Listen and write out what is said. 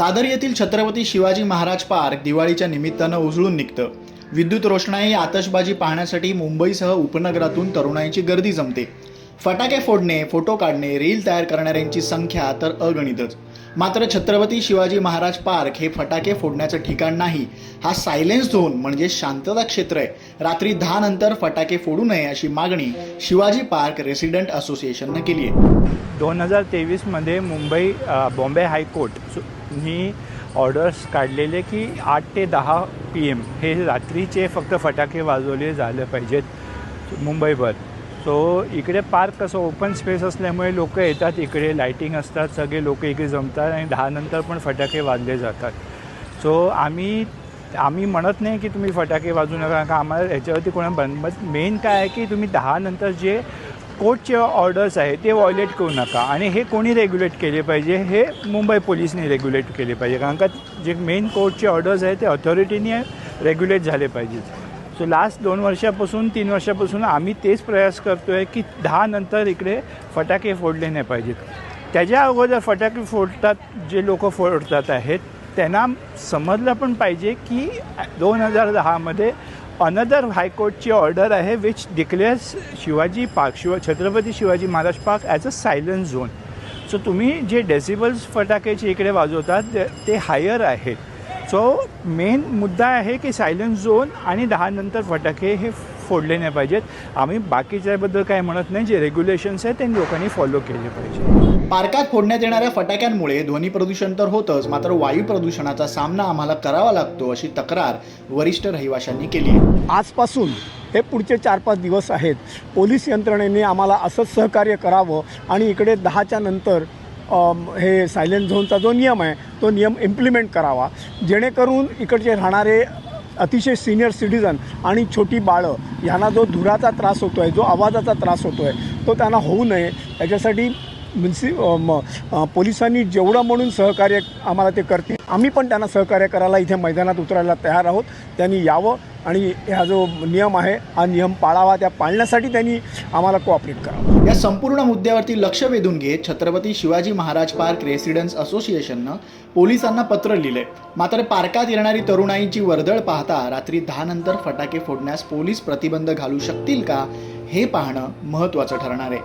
दादर येथील छत्रपती शिवाजी महाराज पार्क दिवाळीच्या निमित्तानं उजळून निघतं. विद्युत रोषणाई आतषबाजी पाहण्यासाठी मुंबईसह उपनगरातून तरुणाईची गर्दी जमते. फटाके फोडणे फोटो काढणे रील तयार करणाऱ्यांची संख्या तर अगणितच. मात्र छत्रपती शिवाजी महाराज पार्क हे फटाके फोडण्याचं ठिकाण नाही. हा सायलेन्स झोन म्हणजे शांतता क्षेत्र आहे. रात्री दहा नंतर फटाके फोडू नये अशी मागणी शिवाजी पार्क रेसिडेंट असोसिएशननं केली आहे. दोन हजार तेवीसमध्ये मुंबई बॉम्बे हायकोर्ट सु- ऑर्डर्स काढलेले की आठ ते दहा पी एम हे रात्रीचे फक्त फटाके वाजवले झाले पाहिजेत मुंबईभर सो इकडे पार्क कसं ओपन स्पेस असल्यामुळे लोक येतात इकडे लाईटिंग असतात सगळे लोक इकडे जमतात आणि दहानंतर पण फटाके वाजले जातात. सो आम्ही आम्ही म्हणत नाही की तुम्ही फटाके वाजू नका कारण का आम्हाला याच्यावरती कोणा बंद मेन काय आहे की तुम्ही दहानंतर जे कोर्टचे ऑर्डर्स आहे ते व्हायलेट करू नका. आणि हे कोणी रेग्युलेट केले पाहिजे? हे मुंबई पोलिसने रेग्युलेट केले पाहिजे. कारण का जे मेन कोर्टचे ऑर्डर्स आहे ते ऑथॉरिटीने रेग्युलेट झाले पाहिजेत. सो लास्ट दोन वर्षापासून तीन वर्षापासून आम्ही तेच प्रयास करतो आहे की दहा नंतर इकडे फटाके फोडले नाही पाहिजेत. त्याच्या अगोदर फटाके फोडतात जे लोक फोडतात आहेत त्यांना समजलं पण पाहिजे की दोन हजार दहामध्ये अनदर हायकोर्टची ऑर्डर आहे which declares Shivaji park Shiv Chhatrapati Shivaji Maharaj park as a silence zone so तुम्ही जे डेसिबल्स फटाक्याचे इकडे वाजवतात ते- ते हायर आहेत. सो मेन मुद्दा आहे की सायलन्स झोन आणि दहा नंतर फटाके हे फोडले नाही पाहिजेत. आम्ही बाकीच्याबद्दल काय म्हणत नाही जे रेग्युलेशन्स आहेत ते लोकांनी फॉलो केले पाहिजे पार्कात फोडण्यात येणाऱ्या फटाक्यांमुळे ध्वनी प्रदूषण तर होतच मात्र वायू प्रदूषणाचा सामना आम्हाला करावा लागतो अशी तक्रार वरिष्ठ रहिवाशांनी केली आहे. आजपासून हे पुढचे चार पाच दिवस आहेत. पोलीस यंत्रणेने आम्हाला असंच सहकार्य करावं आणि इकडे दहाच्या नंतर हे सायलेंट झोनचा जो नियम आहे तो नियम इम्प्लिमेंट करावा. जेणेकरून इकडचे राहणारे अतिशय सिनियर सिटीजन आणि छोटी बाळं यांना जो धुराचा त्रास होतो आहे जो आवाजाचा त्रास होतो आहे तो त्यांना होऊ नये. याच्यासाठी म्हणजे, म्युन्सि पोलिसांनी जेवढं म्हणून सहकार्य आम्हाला ते करतील आम्ही पण त्यांना सहकार्य करायला इथे मैदानात उतरायला तयार आहोत. त्यांनी यावं आणि हा जो नियम आहे हा नियम पाळावा त्या पाळण्यासाठी त्यांनी आम्हाला कोऑपरेट करावं. या संपूर्ण मुद्द्यावरती लक्ष वेधून घेत छत्रपती शिवाजी महाराज पार्क रेसिडेन्स असोसिएशननं पोलिसांना पत्र लिहिलंय. मात्र पार्कात येणारी तरुणाईची वर्दळ पाहता रात्री दहा नंतर फटाके फोडण्यास पोलीस प्रतिबंध घालू शकतील का हे पाहणं महत्त्वाचं ठरणार आहे.